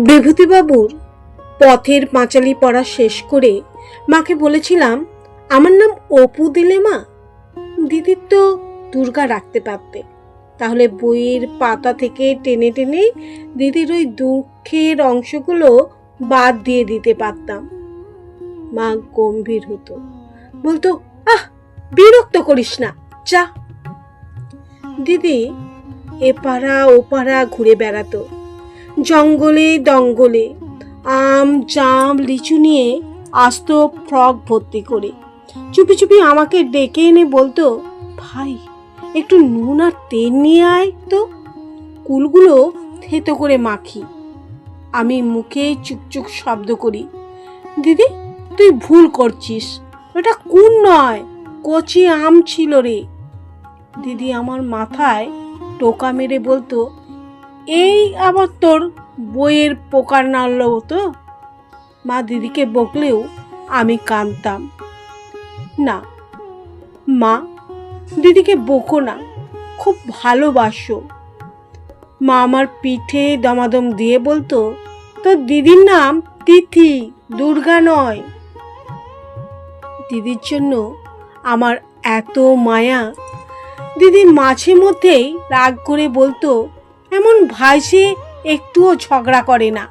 বিভূতিবাবুর পথের পাঁচালি পড়া শেষ করে মাকে বলেছিলাম, আমার নাম অপু দিলে মা? দিদির তো দুর্গা রাখতে পারতে। তাহলে বইয়ের পাতা থেকে টেনে টেনে দিদির ওই দুঃখের অংশগুলো বাদ দিয়ে দিতে পারতাম। মা গম্ভীর হতো। বলতো, আহ, বিরক্ত করিস না, যা। দিদি এপাড়া ওপাড়া ঘুরে বেড়াতো। জঙ্গলে দঙ্গলে, আম, জাম, লিচু নিয়ে আসতো ফ্রক ভর্তি করে। চুপি চুপি আমাকে ডেকে এনে বলতো, ভাই, একটু নুন আর তেল নিয়ে আয় তো। কুলগুলো থেতো করে মাখি। আমি মুখে চুকচুক শব্দ করি, দিদি, তুই ভুল করছিস। ওটা কুন নয়, কচি আম ছিল রে। দিদি আমার মাথায় টোকা মেরে বলতো এই আবার তোর বইয়ের পোকার নাড়ল তো? মা দিদিকে বকলেও আমি কাঁদতাম না, মা দিদিকে বকো না, খুব ভালোবাসো। মা আমার পিঠে দমাদম দিয়ে বলতো, তোর দিদির নাম তিথি, দুর্গা নয়। দিদির জন্য আমার এত মায়া। দিদি মাঝে মধ্যেই রাগ করে বলতো এমন ভাইসে একটুও ঝগড়া করে না।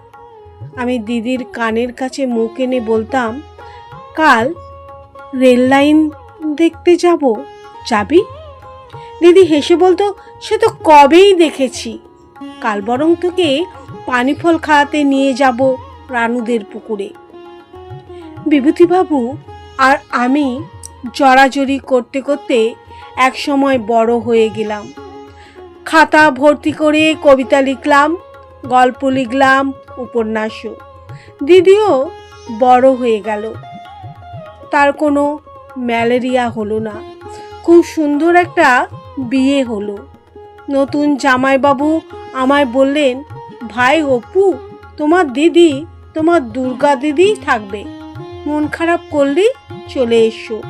আমি দিদির কানের কাছে মুখ এনে বলতাম, কাল রেল লাইন দেখতে যাব, যাবি? দিদি হেসে বলতো, সে তো কবেই দেখেছি। কাল বরং তোকে পানি ফল খাওয়াতে নিয়ে যাব রানুদের পুকুরে। বিভূতিবাবু আর আমি জড়াজড়ি করতে করতে এক সময় বড় হয়ে গেলাম। খাতা ভর্তি করে কবিতা লিখলাম, গল্প লিখলাম, উপন্যাসও। দিদিও বড় হয়ে গেল। তার কোনো ম্যালেরিয়া হলো না। খুব সুন্দর একটা বিয়ে হলো। নতুন জামাইবাবু আমায় বললেন, ভাই অপু, তোমার দিদি, তোমার দুর্গা দিদি থাকবে। মন খারাপ করলে চলে এসো।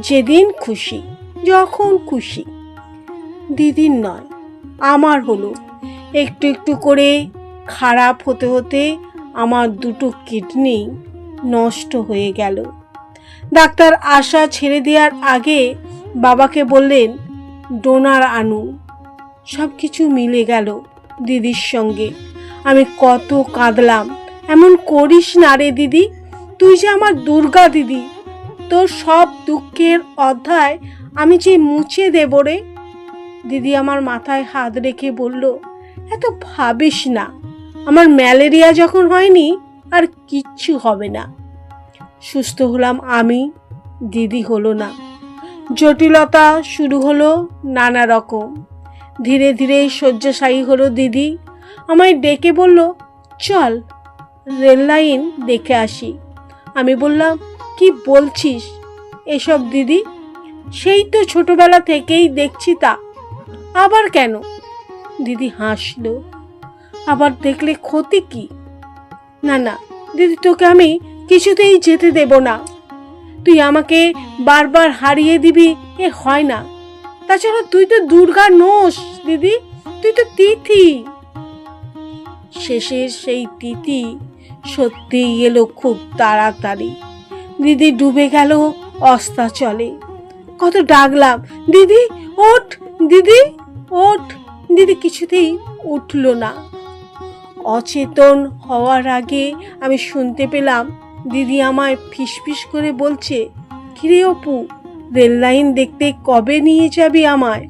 যেদিন খুশি, যখন খুশি। দিদির নয়। আমার হলো। একটু একটু করে খারাপ হতে হতে আমার দুটো কিডনি নষ্ট হয়ে গেল। ডাক্তার আশা ছেড়ে দেওয়ার আগে বাবাকে বললেন, ডোনার আনু। সব কিছু মিলে গেল দিদির সঙ্গে। আমি কত কাঁদলাম, এমন করিস না রে দিদি, তুই যে আমার দুর্গা দিদি। তোর সব দুঃখের অধ্যায় আমি যে মুছে দেব রে। দিদি আমার মাথায় হাত রেখে বলল, এত ভাবিস না, আমার ম্যালেরিয়া যখন হয়নি, আর কিচ্ছু হবে না। সুস্থ হলাম আমি, দিদি হলো না। জটিলতা শুরু হলো নানা রকম। ধীরে ধীরে শয্যাশায়ী হলো দিদি। আমায় ডেকে বলল, চল, রেল লাইন দেখে আসি। আমি বললাম, কি বলছিস এসব দিদি? সেই তো ছোটবেলা থেকেই দেখছি তা। আবার কেন? দিদি হাসলো। আবার দেখলে ক্ষতি কি? না না, দিদি, তোকে আমি কিছুতেই যেতে দেব না। তুই আমাকে বারবার হারিয়ে দিবি, এ হয় না। তাছাড়া তুই তো দুর্গা নোস দিদি, তুই তো তিথি। শেষের সেই তিথি সত্যিই এলো খুব তাড়াতাড়ি। দিদি ডুবে গেল অস্তা চলে কত ডাকলাম, দিদি, ওঠ, দিদি! ওঠ দিদি কিছুতেই উঠল না। অচেতন হওয়ার আগে আমি শুনতে পেলাম দিদি আমায় ফিসফিস করে বলছে, কিরে অপু, রেল লাইন দেখতে কবে নিয়ে যাবি আমায়?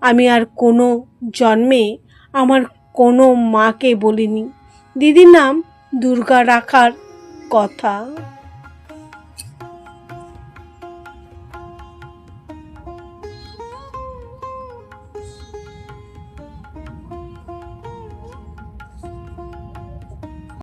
আমি আর কোনো জন্মে আমার কোনো মাকে বলিনি। দিদির নাম দুর্গা রাখার কথা।